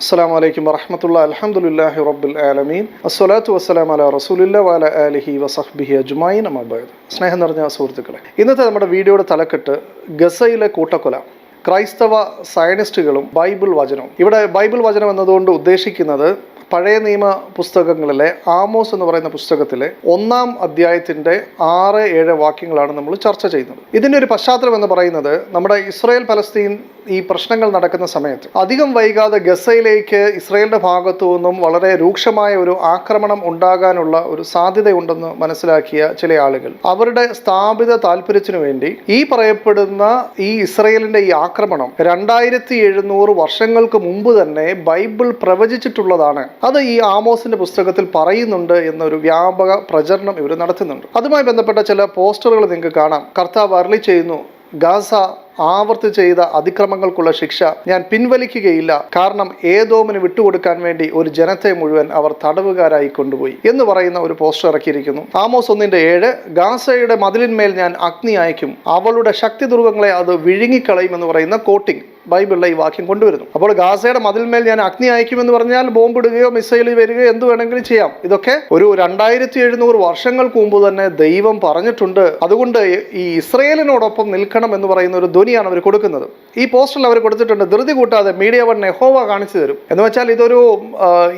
അസ്സാം വലൈക്കും വറഹമത്തുള്ള അലഹമുല്ലാഹി റബ്ബുൽ ആലമീൻ. അസ്വലാത്തു വസ്സലാം അല റസൂലില്ല വാല അലഹി വസഹ്ബിഹി അജ്മായിൻ അമബാദ് സ്നേഹം നിറഞ്ഞ സുഹൃത്തുക്കളെ ഇന്നത്തെ നമ്മുടെ വീഡിയോയുടെ തലക്കെട്ട് ഗസയിലെ കൂട്ടക്കൊല ക്രൈസ്തവ സയനിസ്റ്റുകളും ബൈബിൾ വചനവും. ഇവിടെ ബൈബിൾ വചനം എന്നതുകൊണ്ട് ഉദ്ദേശിക്കുന്നത് പഴയ നിയമ പുസ്തകങ്ങളിലെ ആമോസ് എന്ന് പറയുന്ന പുസ്തകത്തിലെ ഒന്നാം അധ്യായത്തിന്റെ ആറ് ഏഴ് വാക്യങ്ങളാണ് നമ്മൾ ചർച്ച ചെയ്യുന്നത്. ഇതിന്റെ ഒരു പശ്ചാത്തലം എന്ന് പറയുന്നത് നമ്മുടെ ഇസ്രായേൽ പലസ്തീൻ ഈ പ്രശ്നങ്ങൾ നടക്കുന്ന സമയത്ത്. അധികം വൈകാതെ ഗസയിലേക്ക് ഇസ്രായേലിന്റെ ഭാഗത്തു നിന്നും വളരെ രൂക്ഷമായ ഒരു ആക്രമണം ഉണ്ടാകാനുള്ള ഒരു സാധ്യതയുണ്ടെന്ന് മനസ്സിലാക്കിയ ചില ആളുകൾ. അവരുടെ സ്ഥാപിത താല്പര്യത്തിനു വേണ്ടി ഈ പറയപ്പെടുന്ന ഈ ഇസ്രായേലിന്റെ ഈ ആക്രമണം രണ്ടായിരത്തി എഴുന്നൂറ് വർഷങ്ങൾക്ക് മുമ്പ് തന്നെ ബൈബിൾ പ്രവചിച്ചിട്ടുള്ളതാണ്. അത് ഈ ആമോസിന്റെ പുസ്തകത്തിൽ പറയുന്നുണ്ട് എന്നൊരു വ്യാപക പ്രചരണം ഇവർ നടത്തുന്നുണ്ട്. അതുമായി ബന്ധപ്പെട്ട ചില പോസ്റ്ററുകൾ നിങ്ങൾക്ക് കാണാം. കർത്താവ് അരളി ചെയ്യുന്നു ഗാസ ആവർത്തി ചെയ്ത അതിക്രമങ്ങൾക്കുള്ള ശിക്ഷ ഞാൻ പിൻവലിക്കുകയില്ല. കാരണം ഏതോമിന് വിട്ടുകൊടുക്കാൻ വേണ്ടി ഒരു ജനത്തെ മുഴുവൻ അവർ തടവുകാരായി കൊണ്ടുപോയി എന്ന് പറയുന്ന ഒരു പോസ്റ്റർ ഇറക്കിയിരിക്കുന്നു. ആമോസ് ഒന്നിന്റെ ഏഴ് ഗാസയുടെ മതിലിന്മേൽ ഞാൻ അഗ്നി അയക്കും അവളുടെ ശക്തി ദുർഗങ്ങളെ അത് വിഴുങ്ങിക്കളയും എന്ന് പറയുന്ന കോട്ടിംഗ്. ബൈബിളിലെ ഈ വാക്യം കൊണ്ടുവരുന്നു. അപ്പോൾ ഗാസയുടെ മതിൽമേൽ ഞാൻ അഗ്നി അയക്കുമെന്ന് പറഞ്ഞാൽ ബോംബ് ഇടുകയോ മിസൈൽ വരികയോ എന്ത് വേണമെങ്കിലും ചെയ്യാം. ഇതൊക്കെ ഒരു രണ്ടായിരത്തി എഴുന്നൂറ് വർഷങ്ങൾക്ക് മുമ്പ് തന്നെ ദൈവം പറഞ്ഞിട്ടുണ്ട്. അതുകൊണ്ട് ഈ ഇസ്രയേലിനോടൊപ്പം നിൽക്കണം എന്ന് പറയുന്ന ഒരു ധ്വനിയാണ് അവർ കൊടുക്കുന്നത്. ഈ പോസ്റ്ററിൽ അവർ കൊടുത്തിട്ടുണ്ട് ധൃതി കൂട്ടാതെ മീഡിയ വൺ നെഹോവ കാണിച്ചു തരും. എന്ന് വെച്ചാൽ ഇതൊരു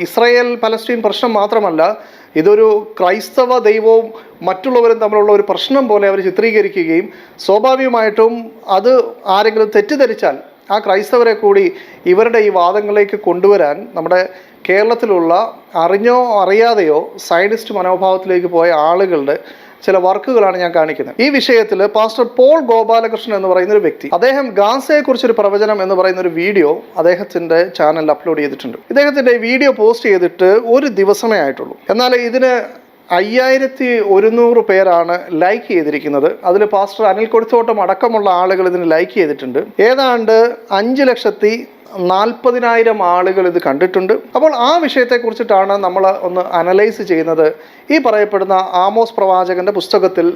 ഇസ്രയേൽ പലസ്തീൻ പ്രശ്നം മാത്രമല്ല ഇതൊരു ക്രൈസ്തവ ദൈവവും മറ്റുള്ളവരും തമ്മിലുള്ള ഒരു പ്രശ്നം പോലെ അവർ ചിത്രീകരിക്കുകയും സ്വാഭാവികമായിട്ടും അത് ആരെങ്കിലും തെറ്റിദ്ധരിച്ചാൽ ആ ക്രൈസ്തവരെ കൂടി ഇവരുടെ ഈ വാദങ്ങളിലേക്ക് കൊണ്ടുവരാൻ നമ്മുടെ കേരളത്തിലുള്ള അറിഞ്ഞോ അറിയാതെയോ സയനിസ്റ്റ് മനോഭാവത്തിലേക്ക് പോയ ആളുകളുടെ ചില വർക്കുകളാണ് ഞാൻ കാണിക്കുന്നത്. ഈ വിഷയത്തിൽ പാസ്റ്റർ പോൾ ഗോപാലകൃഷ്ണൻ എന്ന് പറയുന്ന ഒരു വ്യക്തി അദ്ദേഹം ഗാൻസയെക്കുറിച്ചൊരു പ്രവചനം എന്ന് പറയുന്ന ഒരു വീഡിയോ അദ്ദേഹത്തിന്റെ ചാനലിൽ അപ്ലോഡ് ചെയ്തിട്ടുണ്ട്. ഇദ്ദേഹത്തിന്റെ വീഡിയോ പോസ്റ്റ് ചെയ്തിട്ട് ഒരു ദിവസമേ ആയിട്ടുള്ളൂ. എന്നാൽ ഇതിന് അയ്യായിരത്തി ഒരുന്നൂറ് പേരാണ് ലൈക്ക് ചെയ്തിരിക്കുന്നത്. അതിൽ പാസ്റ്റർ അനിൽ കൊടുത്തോട്ടം അടക്കമുള്ള ആളുകൾ ഇതിന് ലൈക്ക് ചെയ്തിട്ടുണ്ട്. ഏതാണ്ട് അഞ്ച് ലക്ഷത്തി നാൽപ്പതിനായിരം ആളുകൾ ഇത് കണ്ടിട്ടുണ്ട്. അപ്പോൾ ആ വിഷയത്തെക്കുറിച്ചിട്ടാണ് നമ്മൾ ഒന്ന് അനലൈസ് ചെയ്യുന്നത്. ഈ പറയപ്പെടുന്ന ആമോസ് പ്രവാചകന്റെ പുസ്തകത്തിൽ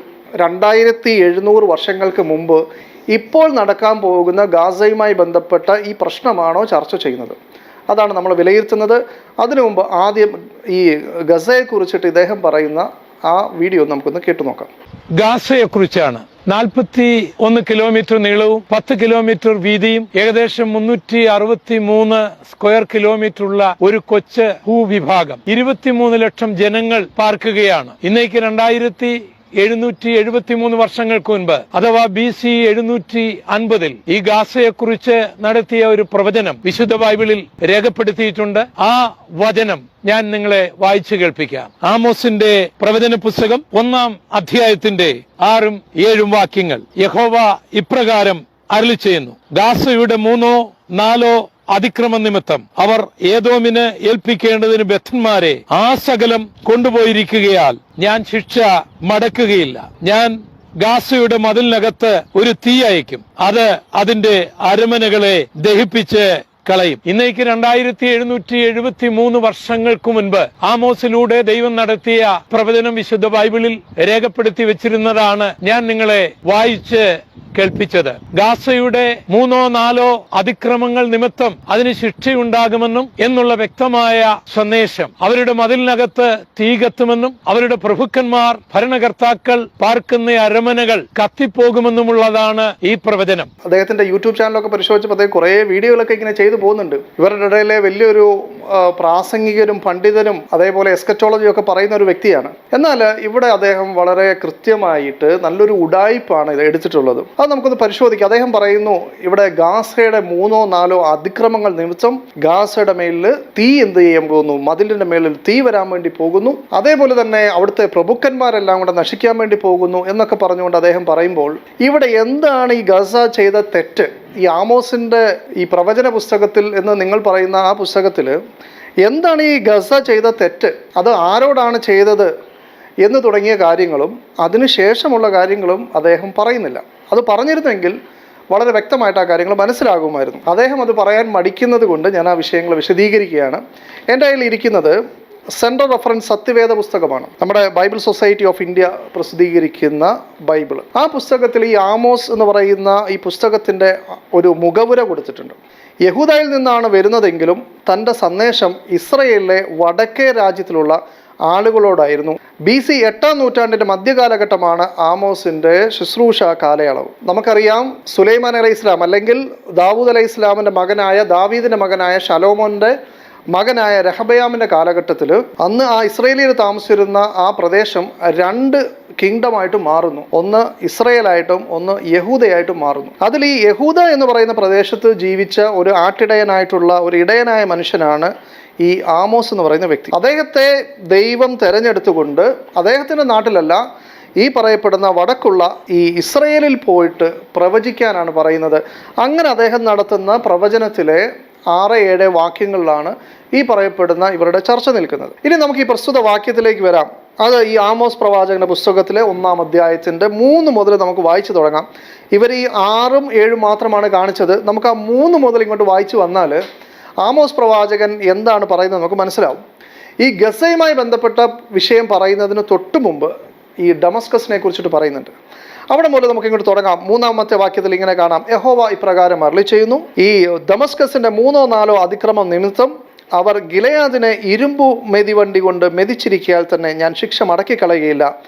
രണ്ടായിരത്തി എഴുന്നൂറ് വർഷങ്ങൾക്ക് മുമ്പ് ഇപ്പോൾ നടക്കാൻ പോകുന്ന ഗാസയുമായി ബന്ധപ്പെട്ട ഈ പ്രശ്നമാണോ ചർച്ച ചെയ്യുന്നത്? അതാണ് നമ്മൾ വിലയിരുത്തുന്നത്. അതിനു മുമ്പ് ആദ്യം ഈ ഗസയെ കുറിച്ചിട്ട് ഇദ്ദേഹം പറയുന്ന ആ വീഡിയോ നമുക്കൊന്ന് കേട്ടു നോക്കാം. ഗാസയെ കുറിച്ചാണ് നാൽപ്പത്തി ഒന്ന് കിലോമീറ്റർ നീളവും പത്ത് കിലോമീറ്റർ വീതിയും ഏകദേശം മുന്നൂറ്റി അറുപത്തി മൂന്ന് സ്ക്വയർ കിലോമീറ്റർ ഉള്ള ഒരു കൊച്ച് ഭൂവിഭാഗം. ഇരുപത്തിമൂന്ന് ലക്ഷം ജനങ്ങൾ പാർക്കുകയാണ്. ഇന്നേക്ക് രണ്ടായിരത്തി എഴുന്നൂറ്റി എഴുപത്തി മൂന്ന് വർഷങ്ങൾക്ക് മുൻപ് അഥവാ ബി സി എഴുന്നൂറ്റി അൻപതിൽ ഈ ഗാസയെക്കുറിച്ച് നടത്തിയ ഒരു പ്രവചനം വിശുദ്ധ ബൈബിളിൽ രേഖപ്പെടുത്തിയിട്ടുണ്ട്. ആ വചനം ഞാൻ നിങ്ങളെ വായിച്ചു കേൾപ്പിക്കാം. ആമോസിന്റെ പ്രവചന പുസ്തകം ഒന്നാം അധ്യായത്തിന്റെ ആറും ഏഴും വാക്യങ്ങൾ യഹോവ ഇപ്രകാരം അരളി ചെയ്യുന്നു ഗാസയുടെ മൂന്നോ നാലോ അതിക്രമ നിമിത്തം അവർ ഏതോമിന് ഏൽപ്പിക്കേണ്ടതിന് ബദ്ധന്മാരെ ആ സകലം കൊണ്ടുപോയിരിക്കുകയാൽ ഞാൻ ശിക്ഷ മടക്കുകയില്ല. ഞാൻ ഗാസയുടെ മതിലിനകത്ത് ഒരു തീ അയക്കും അത് അതിന്റെ അരമനകളെ ദഹിപ്പിച്ച് കളയും. ഇന്നേക്ക് രണ്ടായിരത്തി എഴുന്നൂറ്റി എഴുപത്തി മൂന്ന് വർഷങ്ങൾക്ക് മുൻപ് ആമോസിലൂടെ ദൈവം നടത്തിയ പ്രവചനം വിശുദ്ധ ബൈബിളിൽ രേഖപ്പെടുത്തി വെച്ചിരുന്നതാണ്. ഞാൻ നിങ്ങളെ വായിച്ച് കേൾപ്പിച്ചത്. ഗാസയുടെ മൂന്നോ നാലോ അതിക്രമങ്ങൾ നിമിത്തം അതിന് ശിക്ഷയുണ്ടാകുമെന്നും എന്നുള്ള വ്യക്തമായ സന്ദേശം. അവരുടെ മതിലിനകത്ത് തീ കത്തുമെന്നും അവരുടെ പ്രഭുക്കന്മാർ ഭരണകർത്താക്കൾ പാർക്കുന്ന അരമനകൾ കത്തിപ്പോകുമെന്നുമുള്ളതാണ് ഈ പ്രവചനം. അദ്ദേഹത്തിന്റെ യൂട്യൂബ് ചാനലൊക്കെ പരിശോധിച്ചപ്പോൾ അദ്ദേഹം കുറേ വീഡിയോകളൊക്കെ ഇങ്ങനെ ചെയ്തു പോകുന്നുണ്ട്. ഇവരുടെ ഇടയിലെ വലിയൊരു പ്രാസംഗികരും പണ്ഡിതനും അതേപോലെ എസ്കറ്റോളജി ഒക്കെ പറയുന്ന ഒരു വ്യക്തിയാണ്. എന്നാൽ ഇവിടെ അദ്ദേഹം വളരെ കൃത്യമായിട്ട് നല്ലൊരു ഉടായിപ്പാണ് ഇത് എടുത്തിട്ടുള്ളത്. അത് നമുക്കൊന്ന് പരിശോധിക്കാം. അദ്ദേഹം പറയുന്നു ഇവിടെ ഗാസയുടെ മൂന്നോ നാലോ അതിക്രമങ്ങൾ നിമിത്തം ഗാസയുടെ മേലിൽ തീ എന്ത് ചെയ്യാൻ പോകുന്നു? മതിലിന്റെ മേലിൽ തീ വരാൻ വേണ്ടി പോകുന്നു. അതേപോലെ തന്നെ അവിടുത്തെ പ്രഭുക്കന്മാരെല്ലാം കൂടെ നശിക്കാൻ വേണ്ടി പോകുന്നു എന്നൊക്കെ പറഞ്ഞുകൊണ്ട് അദ്ദേഹം പറയുമ്പോൾ ഇവിടെ എന്താണ് ഈ ഗസ ചെയ്ത തെറ്റ്? ഈ ആമോസിന്റെ ഈ പ്രവചന പുസ്തകത്തിൽ എന്ന് നിങ്ങൾ പറയുന്ന ആ പുസ്തകത്തിൽ എന്താണ് ഈ ഗസ ചെയ്ത തെറ്റ്? അത് ആരോടാണ് ചെയ്തത്? എന്ന് തുടങ്ങിയ കാര്യങ്ങളും അതിനുശേഷമുള്ള കാര്യങ്ങളും അദ്ദേഹം പറയുന്നില്ല. അത് പറഞ്ഞിരുന്നെങ്കിൽ വളരെ വ്യക്തമായിട്ട് ആ കാര്യങ്ങൾ മനസ്സിലാകുമായിരുന്നു. അദ്ദേഹം അത് പറയാൻ മടിക്കുന്നത് കൊണ്ട് ഞാൻ ആ വിഷയങ്ങൾ വിശദീകരിക്കുകയാണ്. എന്റെ കയ്യിൽ ഇരിക്കുന്നത് സെൻട്രൽ റെഫറൻസ് സത്യവേദ പുസ്തകമാണ്. നമ്മുടെ ബൈബിൾ സൊസൈറ്റി ഓഫ് ഇന്ത്യ പ്രസിദ്ധീകരിക്കുന്ന ബൈബിൾ. ആ പുസ്തകത്തിൽ ഈ ആമോസ് എന്ന് പറയുന്ന ഈ പുസ്തകത്തിന്റെ ഒരു മുഖവുര കൊടുത്തിട്ടുണ്ട്. യഹൂദയിൽ നിന്നാണ് വരുന്നതെങ്കിലും തന്റെ സന്ദേശം ഇസ്രയേലിലെ വടക്കേ രാജ്യത്തിലുള്ള ആളുകളോടായിരുന്നു. ബി സി എട്ടാം നൂറ്റാണ്ടിന്റെ മധ്യകാലഘട്ടമാണ് ആമോസിന്റെ ശുശ്രൂഷ കാലയളവ്. നമുക്കറിയാം സുലൈമാൻ അലൈഹി ഇസ്ലാം അല്ലെങ്കിൽ ദാവൂദ് അലൈഹി ഇസ്ലാമിന്റെ മകനായ ദാവീദിന്റെ മകനായ ഷലോമോന്റെ മകനായ രഹബയാമിന്റെ കാലഘട്ടത്തിൽ അന്ന് ആ ഇസ്രയേലിൽ താമസിച്ചിരുന്ന ആ പ്രദേശം രണ്ട് കിങ്ഡമായിട്ട് മാറുന്നു. ഒന്ന് ഇസ്രയേലായിട്ടും ഒന്ന് യഹൂദയായിട്ടും മാറുന്നു. അതിൽ ഈ യഹൂദ എന്ന് പറയുന്ന പ്രദേശത്ത് ജീവിച്ച ഒരു ആട്ടിടയനായിട്ടുള്ള ഒരു ഇടയനായ മനുഷ്യനാണ് ഈ ആമോസ് എന്ന് പറയുന്ന വ്യക്തി. അദ്ദേഹത്തെ ദൈവം തെരഞ്ഞെടുത്തുകൊണ്ട് അദ്ദേഹത്തിന്റെ നാട്ടിലല്ല ഈ പറയപ്പെടുന്ന വടക്കുള്ള ഈ ഇസ്രയേലിൽ പോയിട്ട് പ്രവചിക്കാനാണ് പറയുന്നത്. അങ്ങനെ അദ്ദേഹം നടത്തുന്ന പ്രവചനത്തിലെ ആറ് ഏഴ് വാക്യങ്ങളിലാണ് ഈ പറയപ്പെടുന്ന ഇവരുടെ ചർച്ച നിൽക്കുന്നത്. ഇനി നമുക്ക് ഈ പ്രസ്തുത വാക്യത്തിലേക്ക് വരാം. അത് ഈ ആമോസ് പ്രവാചകന്റെ പുസ്തകത്തിലെ ഒന്നാം അധ്യായത്തിന്റെ മൂന്ന് മുതൽ നമുക്ക് വായിച്ചു തുടങ്ങാം. ഇവർ ഈ ആറും ഏഴും മാത്രമാണ് കാണിച്ചത്. നമുക്ക് ആ മൂന്ന് മുതൽ ഇങ്ങോട്ട് വായിച്ചു വന്നാൽ ആമോസ് പ്രവാചകൻ എന്താണ് പറയുന്നത് നമുക്ക് മനസ്സിലാവും. ഈ ഗസയുമായി ബന്ധപ്പെട്ട വിഷയം പറയുന്നതിന് തൊട്ട് മുമ്പ് ഈ ഡമസ്കസിനെ കുറിച്ചിട്ട് പറയുന്നുണ്ട്. അവിടെ മുതൽ നമുക്ക് ഇങ്ങോട്ട് തുടങ്ങാം. മൂന്നാമത്തെ വാക്യത്തിൽ ഇങ്ങനെ കാണാം. യഹോവ ഇപ്രകാരം അരളി ചെയ്യുന്നു. ഈ ഡമസ്കസിന്റെ മൂന്നോ നാലോ അതിക്രമം നിമിത്തം അവർ ഗിലയാദിനെ ഇരുമ്പു മെതിവണ്ടി കൊണ്ട് മെതിച്ചിരിക്കിയാൽ തന്നെ ഞാൻ ശിക്ഷ മടക്കിക്കളയുകയില്ല.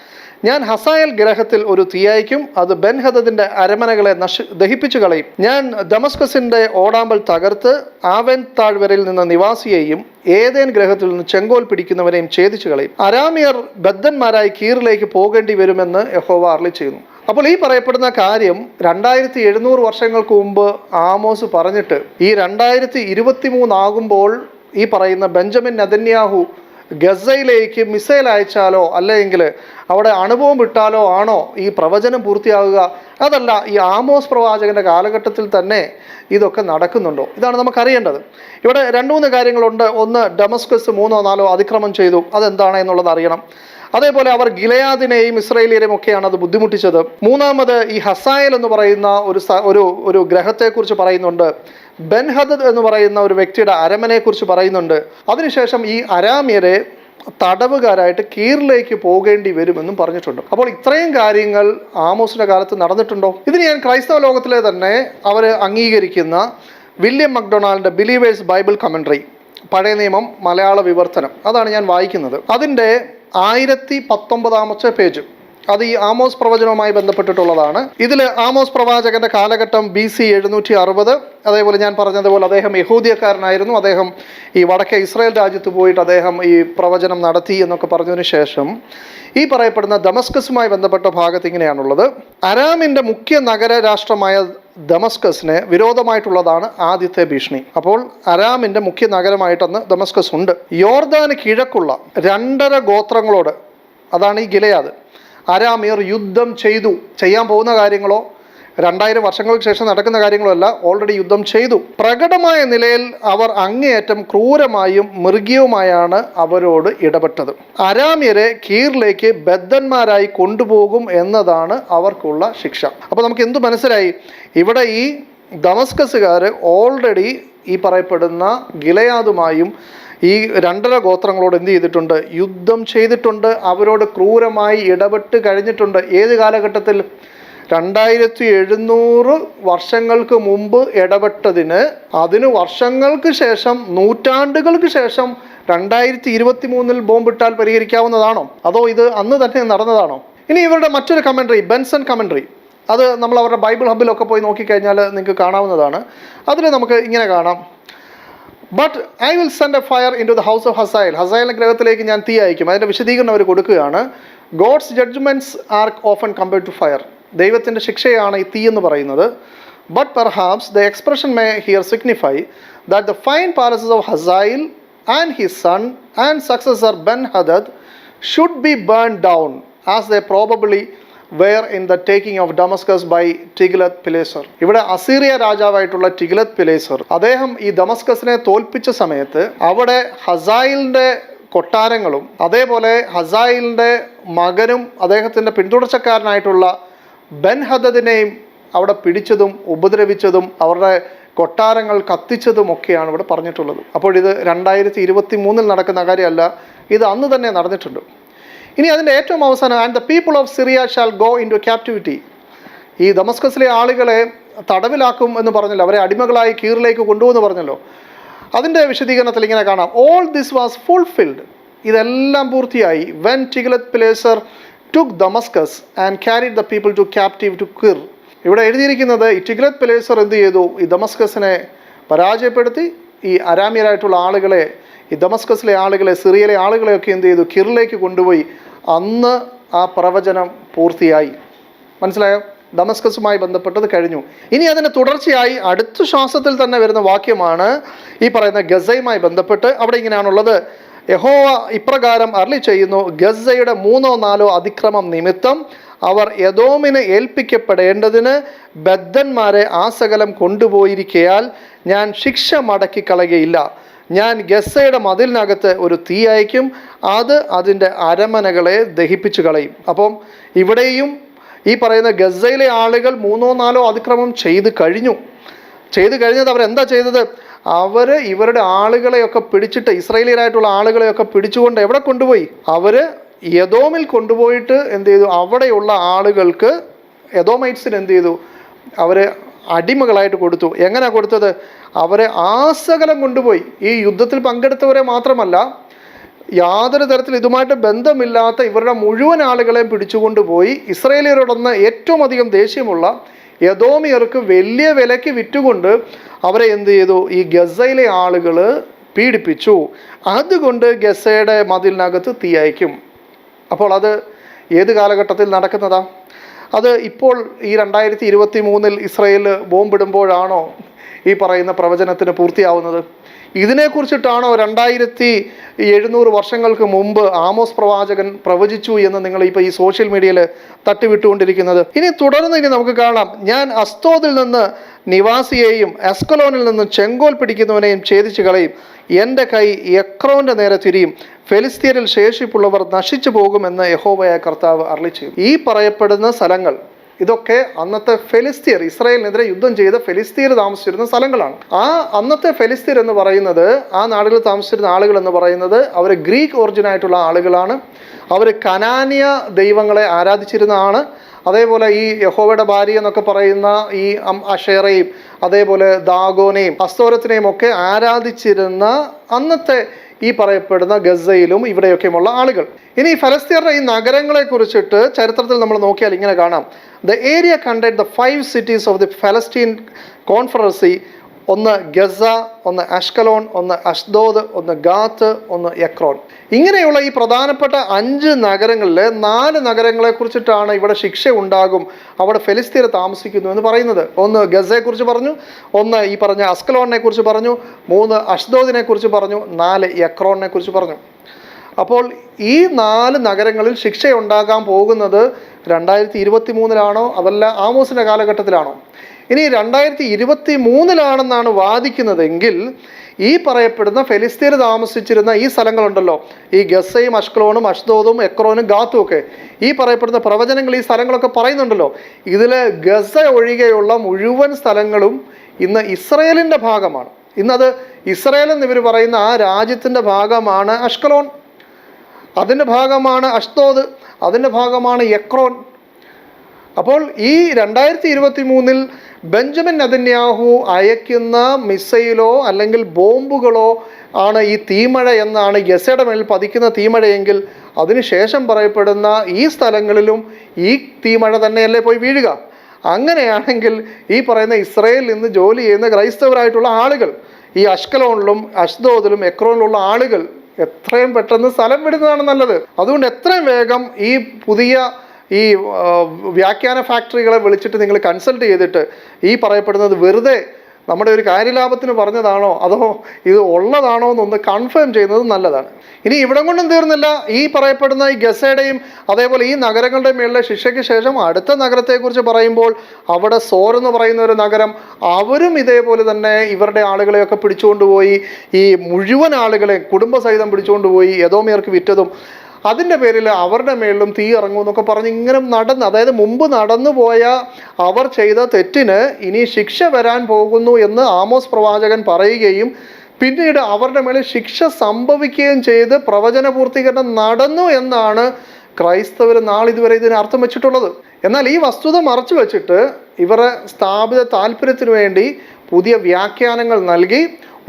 ഞാൻ ഹസായൽ ഗ്രഹത്തിൽ ഒരു തീയായിക്കും അത് ബെൻഹദദിന്റെ അരമനകളെ നശി ദഹിപ്പിച്ചു കളയും. ഞാൻ ദമസ്കസിന്റെ ഓടാമ്പൽ തകർത്ത് ആവൻ താഴ്വരയിൽ നിന്ന് നിവാസിയെയും ഏതേൻ ഗ്രഹത്തിൽ നിന്ന് ചെങ്കോൽ പിടിക്കുന്നവരെയും ഛേദിച്ചു കളയും. അരാമിയർ ബദ്ധന്മാരായി കീറിലേക്ക് പോകേണ്ടി വരുമെന്ന് യഹോവ അർളി ചെയ്യുന്നു. അപ്പോൾ ഈ പറയപ്പെടുന്ന കാര്യം രണ്ടായിരത്തി എഴുന്നൂറ് വർഷങ്ങൾക്ക് മുമ്പ് ആമോസ് പറഞ്ഞിട്ട് ഈ രണ്ടായിരത്തി ഇരുപത്തി മൂന്നാകുമ്പോൾ ഈ പറയുന്ന ബെഞ്ചമിൻ നദന്യാഹു ഗസയിലേക്ക് മിസൈൽ അയച്ചാലോ അല്ലെങ്കിൽ അവിടെ അണുഭവം വിട്ടാലോ ആണോ ഈ പ്രവചനം പൂർത്തിയാകുക? അതല്ല ഈ ആമോസ് പ്രവാചകന്റെ കാലഘട്ടത്തിൽ തന്നെ ഇതൊക്കെ നടക്കുന്നുണ്ടോ? ഇതാണ് നമുക്കറിയേണ്ടത്. ഇവിടെ രണ്ട് മൂന്ന് കാര്യങ്ങളുണ്ട്. ഒന്ന് ഡെമസ്കസ് മൂന്നോ നാലോ അതിക്രമം ചെയ്തു. അതെന്താണ് എന്നുള്ളത് അറിയണം. അതേപോലെ അവർ ഗിലയാദിനെയും ഇസ്രയേലിയരെയും ഒക്കെയാണ് അത് ബുദ്ധിമുട്ടിച്ചത്. മൂന്നാമത് ഈ ഹസായൽ എന്ന് പറയുന്ന ഒരു ഒരു ഗ്രഹത്തെക്കുറിച്ച് പറയുന്നുണ്ട്. ബെൻഹദ് എന്ന് പറയുന്ന ഒരു വ്യക്തിയുടെ അരമനെക്കുറിച്ച് പറയുന്നുണ്ട്. അതിനുശേഷം ഈ അരാമ്യരെ തടവുകാരായിട്ട് കീറിലേക്ക് പോകേണ്ടി വരുമെന്നും പറഞ്ഞിട്ടുണ്ട്. അപ്പോൾ ഇത്രയും കാര്യങ്ങൾ ആമോസിന്റെ കാലത്ത് നടന്നിട്ടുണ്ടോ? ഇതിന് ഞാൻ ക്രൈസ്തവ ലോകത്തിലെ തന്നെ അവർ അംഗീകരിക്കുന്ന വില്യം മക്ഡൊണാൾഡിന്റെ ബിലീവേഴ്സ് ബൈബിൾ കമൻട്രി പഴയ നിയമം മലയാള വിവർത്തനം അതാണ് ഞാൻ വായിക്കുന്നത്. അതിന്റെ ആയിരത്തി പത്തൊമ്പതാമത്തെ പേജ്. അത് ഈ ആമോസ് പ്രവചനവുമായി ബന്ധപ്പെട്ടിട്ടുള്ളതാണ്. ഇതിൽ ആമോസ് പ്രവാചകന്റെ കാലഘട്ടം ബി സി എഴുന്നൂറ്റി അറുപത് അതേപോലെ ഞാൻ പറഞ്ഞതുപോലെ അദ്ദേഹം യഹൂദിയക്കാരനായിരുന്നു. അദ്ദേഹം ഈ വടക്കേ ഇസ്രായേൽ രാജ്യത്ത് പോയിട്ട് അദ്ദേഹം ഈ പ്രവചനം നടത്തി എന്നൊക്കെ പറഞ്ഞതിന് ശേഷം ഈ പറയപ്പെടുന്ന ദമസ്കസുമായി ബന്ധപ്പെട്ട ഭാഗത്ത് ഇങ്ങനെയാണുള്ളത്. അരാമിന്റെ മുഖ്യ നഗര രാഷ്ട്രമായ ദമസ്കസിന് വിരോധമായിട്ടുള്ളതാണ് ആദ്യത്തെ ഭീഷണി. അപ്പോൾ അരാമിന്റെ മുഖ്യ നഗരമായിട്ടന്ന് ദമസ്കസ് ഉണ്ട്. യോർദാന് കിഴക്കുള്ള രണ്ടര ഗോത്രങ്ങളോട് അതാണ് ഈ ഗിലയാദ് അരാമിയർ യുദ്ധം ചെയ്തു. ചെയ്യാൻ പോകുന്ന കാര്യങ്ങളോ രണ്ടായിരം വർഷങ്ങൾക്ക് ശേഷം നടക്കുന്ന കാര്യങ്ങളല്ല ഓൾറെഡി യുദ്ധം ചെയ്തു. പ്രകടമായ നിലയിൽ അവർ അങ്ങേയറ്റം ക്രൂരമായും മൃഗീയവുമായാണ് അവരോട് ഇടപെട്ടത്. അരാമ്യരെ കീറിലേക്ക് ബദ്ധന്മാരായി കൊണ്ടുപോകും എന്നതാണ് അവർക്കുള്ള ശിക്ഷ. അപ്പോൾ നമുക്ക് എന്തു മനസ്സിലായി? ഇവിടെ ഈ ദമസ്കസുകാർ ഓൾറെഡി ഈ പറയപ്പെടുന്ന ഗിലയാദുമായും ഈ രണ്ടര ഗോത്രങ്ങളോട് എന്ത് ചെയ്തിട്ടുണ്ട്? യുദ്ധം ചെയ്തിട്ടുണ്ട്. അവരോട് ക്രൂരമായി ഇടപെട്ട് കഴിഞ്ഞിട്ടുണ്ട്. ഏത് കാലഘട്ടത്തിൽ? രണ്ടായിരത്തി എഴുന്നൂറ് വർഷങ്ങൾക്ക് മുമ്പ് ഇടപെട്ടതിന് അതിന് വർഷങ്ങൾക്ക് ശേഷം നൂറ്റാണ്ടുകൾക്ക് ശേഷം രണ്ടായിരത്തി ഇരുപത്തി മൂന്നിൽ ബോംബിട്ടാൽ പരിഹരിക്കാവുന്നതാണോ? അതോ ഇത് അന്ന് തന്നെ നടന്നതാണോ? ഇനി ഇവരുടെ മറ്റൊരു കമൻട്രി ബെൻസൺ കമൻട്രി അത് നമ്മൾ അവരുടെ ബൈബിൾ ഹബിലൊക്കെ പോയി നോക്കിക്കഴിഞ്ഞാൽ നിങ്ങൾക്ക് കാണാവുന്നതാണ്. അതിൽ നമുക്ക് ഇങ്ങനെ കാണാം. But I will send a fire into the house of Hazael ഹസൈലിന്റെ ഗ്രഹത്തിലേക്ക് ഞാൻ തീ അയക്കും. അതിന്റെ വിശദീകരണം അവർ കൊടുക്കുകയാണ്. God's judgments are often compared to fire ദൈവത്തിന്റെ ശിക്ഷയാണ് ഈ തീ എന്ന് പറയുന്നത്. But perhaps the expression may here signify that the fine palaces of Hazael and his son and successor Ben Hadad should be burn down as the probably were in the taking of Damascus by Tiglath Pileser ഇവിടെ Assyria രാജാവായിട്ടുള്ള ടിഗ്ലത് Pileser അദ്ദേഹം ഈ ഡമസ്കസിനെ തോൽപ്പിച്ച സമയത്ത് അവിടെ ഹസായിലിന്റെ കൊട്ടാരങ്ങളും അതേപോലെ ഹസായിലിന്റെ മകനും അദ്ദേഹത്തിന്റെ പിന്തുടർച്ചക്കാരനായിട്ടുള്ള Ben ഹദദിനെയും അവിടെ പിടിച്ചതും ഉപദ്രവിച്ചതും അവരുടെ കൊട്ടാരങ്ങൾ കത്തിച്ചതും ഒക്കെയാണ് ഇവിടെ പറഞ്ഞിട്ടുള്ളത്. അപ്പോൾ ഇത് രണ്ടായിരത്തി ഇരുപത്തി മൂന്നിൽ നടക്കുന്ന കാര്യമല്ല ഇത് അന്ന് തന്നെ നടന്നിട്ടുണ്ട്. ഇനി അതിന്റെ ഏറ്റവും അവസാനം and the people of Syria shall go into captivity ഈ ദമസ്കസിലെ ആളുകളെ തടവിലാക്കും എന്ന് പറഞ്ഞല്ലോ അവരെ അടിമകളായി കീറിലേക്ക് കൊണ്ടുപോകുമെന്ന് പറഞ്ഞല്ലോ. അതിന്റെ വിശദീകരണത്തിൽ ഇങ്ങനെ കാണാം. ഓൾ ദിസ് വാസ് ഫുൾഫിൽഡ് ഇതെല്ലാം പൂർത്തിയായി. When Tiglath Pileser took Damascus and carried the people to captive to Kir ഇവിടെ എഴുതിയിരിക്കുന്നത് ഈ ടിഗലത് പ്ലേസർ എന്ത് ചെയ്തു? ഈ ദമസ്കസിനെ പരാജയപ്പെടുത്തി. ഈ അരാമ്യരായിട്ടുള്ള ആളുകളെ ഈ ദമസ്കസിലെ ആളുകളെ സിറിയയിലെ ആളുകളെയൊക്കെ എന്ത് ചെയ്തു? കിറിലേക്ക് കൊണ്ടുപോയി. അന്ന് ആ പ്രവചനം പൂർത്തിയായി. മനസ്സിലായോ? ഡമസ്കസുമായി ബന്ധപ്പെട്ടത് കഴിഞ്ഞു. ഇനി അതിന് തുടർച്ചയായി അടുത്ത ശ്വാസത്തിൽ തന്നെ വരുന്ന വാക്യമാണ് ഈ പറയുന്ന ഗസയുമായി ബന്ധപ്പെട്ട്. അവിടെ ഇങ്ങനെയാണുള്ളത്. യഹോവ ഇപ്രകാരം അരളി ചെയ്യുന്നു. ഗസയുടെ മൂന്നോ നാലോ അതിക്രമം നിമിത്തം അവർ യദോമിന് ഏൽപ്പിക്കപ്പെടേണ്ടതിന് ബദ്ധന്മാരെ ആ സകലം കൊണ്ടുപോയിരിക്കയാൽ ഞാൻ ശിക്ഷ മടക്കി കളയുകയില്ല ഞാൻ ഗസയുടെ മതിലിനകത്ത് ഒരു തീ അയക്കും അത് അതിന്റെ അരമനകളെ ദഹിപ്പിച്ചു കളയും. അപ്പം ഇവിടെയും ഈ പറയുന്ന ഗസയിലെ ആളുകൾ മൂന്നോ നാലോ അതിക്രമം ചെയ്ത് കഴിഞ്ഞു. ചെയ്ത് കഴിഞ്ഞത് അവരെന്താ ചെയ്തത്? അവർ ഇവരുടെ ആളുകളെയൊക്കെ പിടിച്ചിട്ട് ഇസ്രയേലിയരായിട്ടുള്ള ആളുകളെയൊക്കെ പിടിച്ചുകൊണ്ട് എവിടെ കൊണ്ടുപോയി? അവർ യദോമിൽ കൊണ്ടുപോയിട്ട് എന്ത് ചെയ്തു? അവിടെയുള്ള ആളുകൾക്ക് യദോമൈറ്റ്സിന് എന്ത് ചെയ്തു? അവരെ അടിമകളായിട്ട് കൊടുത്തു. എങ്ങനെ കൊടുത്തത്? അവരെ ആസകലം കൊണ്ടുപോയി. ഈ യുദ്ധത്തിൽ പങ്കെടുത്തവരെ മാത്രമല്ല യാതൊരു തരത്തിൽ ഇതുമായിട്ട് ബന്ധമില്ലാത്ത ഇവരുടെ മുഴുവൻ ആളുകളെയും പിടിച്ചുകൊണ്ടുപോയി ഇസ്രയേലിയരോടൊന്ന് ഏറ്റവും അധികം ദേഷ്യമുള്ള യദോമിയർക്ക് വലിയ വിലയ്ക്ക് വിറ്റുകൊണ്ട് അവരെ എന്ത് ചെയ്തു? ഈ ഗസയിലെ ആളുകൾ പീഡിപ്പിച്ചു. അതുകൊണ്ട് ഗസയുടെ മതിലിനകത്ത് തീ അയക്കും അപ്പോൾ അത് ഏത് കാലഘട്ടത്തിൽ നടക്കുന്നതാ? അത് ഇപ്പോൾ ഈ രണ്ടായിരത്തി ഇരുപത്തി മൂന്നിൽ ഇസ്രയേൽ ബോംബിടുമ്പോഴാണോ ഈ പറയുന്ന പ്രവചനത്തിന് പൂർത്തിയാവുന്നത്? ഇതിനെക്കുറിച്ചിട്ടാണോ രണ്ടായിരത്തി എഴുന്നൂറ് വർഷങ്ങൾക്ക് മുമ്പ് ആമോസ് പ്രവാചകൻ പ്രവചിച്ചു എന്ന് നിങ്ങൾ ഇപ്പോൾ ഈ സോഷ്യൽ മീഡിയയിൽ തട്ടിവിട്ടുകൊണ്ടിരിക്കുന്നത്? ഇനി തുടർന്ന് ഇനി നമുക്ക് കാണാം. ഞാൻ അസ്തോദിൽ നിന്ന് നിവാസിയെയും എസ്കലോനിൽ നിന്ന് ചെങ്കോൽ പിടിക്കുന്നവനെയും ഛേദിച്ചു കളയും. എന്റെ കൈ എക്രോന്റെ നേരെ തിരിയും. ഫെലിസ്തീനിൽ ശേഷിപ്പുള്ളവർ നശിച്ചു പോകുമെന്ന് യഹോവയ കർത്താവ് അരളി ഈ പറയപ്പെടുന്ന സ്ഥലങ്ങൾ ഇതൊക്കെ അന്നത്തെ ഫെലിസ്തീർ ഇസ്രായേലിനെതിരെ യുദ്ധം ചെയ്ത ഫെലിസ്തീർ താമസിച്ചിരുന്ന സ്ഥലങ്ങളാണ്. ആ അന്നത്തെ ഫെലിസ്തീർ എന്ന് പറയുന്നത് ആ നാടുകളിൽ താമസിച്ചിരുന്ന ആളുകൾ എന്ന് പറയുന്നത് അവർ ഗ്രീക്ക് ഒറിജിൻ ആയിട്ടുള്ള ആളുകളാണ്. അവർ കനാനിയ ദൈവങ്ങളെ ആരാധിച്ചിരുന്നതാണ്. അതേപോലെ ഈ യഹോവയുടെ ഭാര്യ എന്നൊക്കെ പറയുന്ന ഈ അഷേറയും അതേപോലെ ദാഗോനെയും അസ്തോരത്തിനെയും ഒക്കെ ആരാധിച്ചിരുന്ന അന്നത്തെ ഈ പറയപ്പെടുന്ന ഗസയിലും ഇവിടെയൊക്കെയുമുള്ള ആളുകൾ. ഇനി ഫലസ്തീനയുടെ ഈ നഗരങ്ങളെ കുറിച്ചിട്ട് ചരിത്രത്തിൽ നമ്മൾ നോക്കിയാൽ ഇങ്ങനെ കാണാം. The area conduct the five cities of the Palestine കോൺഫറൻസി ഒന്ന് ഗസ ഒന്ന് അഷ്കലോൺ ഒന്ന് അഷ്ദോദ് ഒന്ന് ഗാത്ത് ഒന്ന് യക്രോൺ. ഇങ്ങനെയുള്ള ഈ പ്രധാനപ്പെട്ട അഞ്ച് നഗരങ്ങളിൽ നാല് നഗരങ്ങളെ കുറിച്ചിട്ടാണ് ഇവിടെ ശിക്ഷ ഉണ്ടാകും അവിടെ ഫെലിസ്തീന താമസിക്കുന്നു എന്ന് പറയുന്നത്. ഒന്ന് ഗസയെക്കുറിച്ച് പറഞ്ഞു ഒന്ന് ഈ പറഞ്ഞ അസ്കലോണിനെ കുറിച്ച് പറഞ്ഞു മൂന്ന് അഷ്ദോദിനെ കുറിച്ച് പറഞ്ഞു നാല് യക്രോണിനെ കുറിച്ച് പറഞ്ഞു. അപ്പോൾ ഈ നാല് നഗരങ്ങളിൽ ശിക്ഷ ഉണ്ടാകാൻ പോകുന്നത് രണ്ടായിരത്തി ഇരുപത്തി മൂന്നിലാണോ അതല്ല ആമോസിന്റെ കാലഘട്ടത്തിലാണോ? ഇനി രണ്ടായിരത്തി ഇരുപത്തി മൂന്നിലാണെന്നാണ് വാദിക്കുന്നതെങ്കിൽ ഈ പറയപ്പെടുന്ന ഫെലിസ്തീൻ താമസിച്ചിരുന്ന ഈ സ്ഥലങ്ങളുണ്ടല്ലോ. ഈ ഗസയും അഷ്കലോണും അഷ്ദോദും എക്രോനും ഗാത്തും ഒക്കെ. ഈ പറയപ്പെടുന്ന പ്രവചനങ്ങൾ ഈ സ്ഥലങ്ങളൊക്കെ പറയുന്നുണ്ടല്ലോ. ഇതിൽ ഗസ ഒഴികെയുള്ള മുഴുവൻ സ്ഥലങ്ങളും ഇന്ന് ഇസ്രയേലിന്റെ ഭാഗമാണ്. ഇന്നത് ഇസ്രയേൽ എന്ന് ഇവർ പറയുന്ന ആ രാജ്യത്തിന്റെ ഭാഗമാണ് അഷ്കലോൺ. അതിന്റെ ഭാഗമാണ് അഷ്തോദ് അതിന്റെ ഭാഗമാണ് യക്രോൻ അപ്പോൾ ഈ രണ്ടായിരത്തി ഇരുപത്തി മൂന്നിൽ ബെഞ്ചമിൻ നദന്യാഹു അയക്കുന്ന മിസൈലോ അല്ലെങ്കിൽ ബോംബുകളോ ആണ് ഈ തീമഴ എന്നാണ് ഗസയുടെ മേൽ പതിക്കുന്ന തീമഴയെങ്കിൽ അതിനുശേഷം പറയപ്പെടുന്ന ഈ സ്ഥലങ്ങളിലും ഈ തീമഴ തന്നെയല്ലേ പോയി വീഴുക? അങ്ങനെയാണെങ്കിൽ ഈ പറയുന്ന ഇസ്രയേലിൽ നിന്ന് ജോലി ചെയ്യുന്ന ക്രൈസ്തവരായിട്ടുള്ള ആളുകൾ ഈ അഷ്കലോണിലും അഷ്ദോദിലും എക്രോണിലുള്ള ആളുകൾ എത്രയും പെട്ടെന്ന് സ്ഥലം വിടുന്നതാണ് നല്ലത്. അതുകൊണ്ട് എത്രയും വേഗം ഈ പുതിയ ഈ വ്യാഖ്യാന ഫാക്ടറികളെ വിളിച്ചിട്ട് നിങ്ങൾ കൺസൾട്ട് ചെയ്തിട്ട് ഈ പറയപ്പെടുന്നത് വെറുതെ നമ്മുടെ ഒരു കാര്യലാഭത്തിന് പറഞ്ഞതാണോ? അതോ ഇത് ഉള്ളതാണോ എന്നൊന്ന് കൺഫേം ചെയ്യുന്നത് നല്ലതാണ്. ഇനി ഇവിടം കൊണ്ടും തീർന്നില്ല. ഈ പറയപ്പെടുന്ന ഈ ഗസയുടെയും അതേപോലെ ഈ നഗരങ്ങളുടെ മേളിലെ ശിക്ഷയ്ക്ക് ശേഷം അടുത്ത നഗരത്തെക്കുറിച്ച് പറയുമ്പോൾ അവിടെ സോർ എന്ന് പറയുന്ന ഒരു നഗരം അവരും ഇതേപോലെ തന്നെ ഇവരുടെ ആളുകളെയൊക്കെ പിടിച്ചുകൊണ്ടുപോയി. ഈ മുഴുവൻ ആളുകളെ കുടുംബസഹിതം പിടിച്ചുകൊണ്ടുപോയി. യദോമിയർക്ക് വിറ്റതും അതിന്റെ പേരിൽ അവരുടെ മേളിലും തീ ഇറങ്ങും എന്നൊക്കെ പറഞ്ഞ് ഇങ്ങനെ നടന്ന് അതായത് മുമ്പ് നടന്നു പോയ അവർ ചെയ്ത തെറ്റിന് ഇനി ശിക്ഷ വരാൻ പോകുന്നു എന്ന് ആമോസ് പ്രവാചകൻ പറയുകയും പിന്നീട് അവരുടെ മേളിൽ ശിക്ഷ സംഭവിക്കുകയും ചെയ്ത് പ്രവചന പൂർത്തീകരണം നടന്നു എന്നാണ് ക്രൈസ്തവർ നാളിതുവരെ ഇതിന് അർത്ഥം വെച്ചിട്ടുള്ളത്. എന്നാൽ ഈ വസ്തുത മറച്ചു വെച്ചിട്ട് ഇവരെ സ്ഥാപിത താല്പര്യത്തിന് വേണ്ടി പുതിയ വ്യാഖ്യാനങ്ങൾ നൽകി.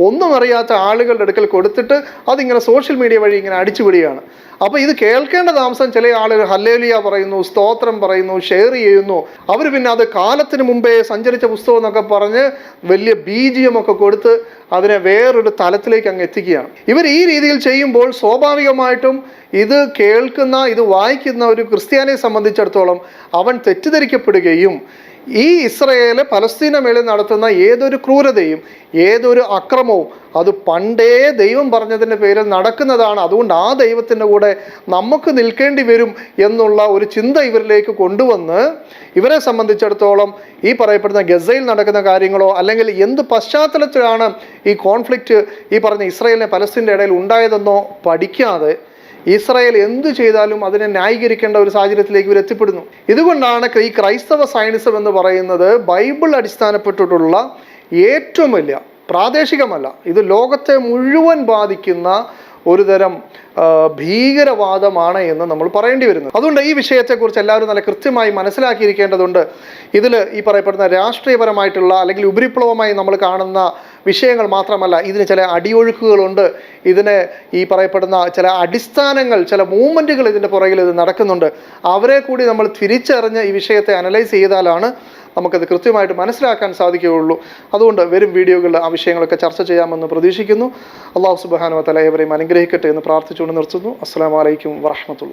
ഒന്നും അറിയാത്ത ആളുകളുടെ അടുക്കൽ കൊടുത്തിട്ട് അതിങ്ങനെ സോഷ്യൽ മീഡിയ വഴി ഇങ്ങനെ അടിച്ചുപിടിയാണ് അപ്പോൾ ഇത് കേൾക്കേണ്ട താമസം ചില ആളുകൾ ഹല്ലേലിയ പറയുന്നു സ്തോത്രം പറയുന്നു ഷെയർ ചെയ്യുന്നു. അവർ പിന്നെ അത് കാലത്തിന് മുമ്പേ സഞ്ചരിച്ച പുസ്തകം എന്നൊക്കെ പറഞ്ഞ് വലിയ ബീജിയം ഒക്കെ കൊടുത്ത് അതിനെ വേറൊരു തലത്തിലേക്ക് അങ്ങ് എത്തിക്കുകയാണ്. ഇവർ ഈ രീതിയിൽ ചെയ്യുമ്പോൾ സ്വാഭാവികമായിട്ടും ഇത് കേൾക്കുന്ന ഇത് വായിക്കുന്ന ഒരു ക്രിസ്ത്യാനിയെ സംബന്ധിച്ചിടത്തോളം അവൻ തെറ്റിദ്ധരിക്കപ്പെടുകയും ഈ ഇസ്രയേൽ പലസ്തീന മേളിൽ നടത്തുന്ന ഏതൊരു ക്രൂരതയും ഏതൊരു അക്രമവും അത് പണ്ടേ ദൈവം പറഞ്ഞതിന്റെ പേരിൽ നടക്കുന്നതാണ്. അതുകൊണ്ട് ആ ദൈവത്തിന്റെ കൂടെ നമുക്ക് നിൽക്കേണ്ടി വരും എന്നുള്ള ഒരു ചിന്ത ഇവരിലേക്ക് കൊണ്ടുവന്ന് ഇവരെ സംബന്ധിച്ചിടത്തോളം ഈ പറയപ്പെടുന്ന ഗസയിൽ നടക്കുന്ന കാര്യങ്ങളോ അല്ലെങ്കിൽ എന്ത് പശ്ചാത്തലത്തിലാണ് ഈ കോൺഫ്ലിക്റ്റ് ഈ പറഞ്ഞ ഇസ്രയേലിനെ പലസ്തീന്റെ ഇടയിൽ ഉണ്ടായതെന്നോ പഠിക്കാതെ ഇസ്രായേൽ എന്തു ചെയ്താലും അതിനെ ന്യായീകരിക്കേണ്ട ഒരു സാഹചര്യത്തിലേക്ക് ഇവർ എത്തിപ്പെടുന്നു. ഇതുകൊണ്ടാണ് ഈ ക്രൈസ്തവ സയൻസം എന്ന് പറയുന്നത് ബൈബിൾ അടിസ്ഥാനപ്പെട്ടിട്ടുള്ള ഏറ്റവും വലിയ പ്രാദേശികമല്ല. ഇത് ലോകത്തെ മുഴുവൻ ബാധിക്കുന്ന ഒരു തരം ഭീകരവാദമാണ് എന്ന് നമ്മൾ പറയേണ്ടി വരുന്നത്. അതുകൊണ്ട് ഈ വിഷയത്തെക്കുറിച്ച് എല്ലാവരും നല്ല കൃത്യമായി മനസ്സിലാക്കിയിരിക്കേണ്ടതുണ്ട്. ഇതിൽ ഈ പറയപ്പെടുന്ന രാഷ്ട്രീയപരമായിട്ടുള്ള അല്ലെങ്കിൽ ഉപരിപ്ലവമായി നമ്മൾ കാണുന്ന വിഷയങ്ങൾ മാത്രമല്ല ഇതിന് ചില അടിയൊഴുക്കുകളുണ്ട്. ഇതിന് ഈ പറയപ്പെടുന്ന ചില അടിസ്ഥാനങ്ങൾ ചില മൂവ്മെന്റുകൾ ഇതിന്റെ പുറകിൽ ഇത് നടക്കുന്നുണ്ട്. അവരെ കൂടി നമ്മൾ തിരിച്ചറിഞ്ഞ് ഈ വിഷയത്തെ അനലൈസ് ചെയ്താലാണ് നമുക്കത് കൃത്യമായിട്ട് മനസ്സിലാക്കാൻ സാധിക്കുകയുള്ളൂ. അതുകൊണ്ട് വരും വീഡിയോകളിൽ ആ വിഷയങ്ങളൊക്കെ ചർച്ച ചെയ്യാമെന്ന് പ്രതീക്ഷിക്കുന്നു. അള്ളാഹു സുബാനുവ തല ഏവരെയും അനുഗ്രഹിക്കട്ടെ എന്ന് പ്രാർത്ഥിച്ചുകൊണ്ട് നിർത്തുന്നു. അസ്സാം വലൈക്കും വറഹമത്തുള്ള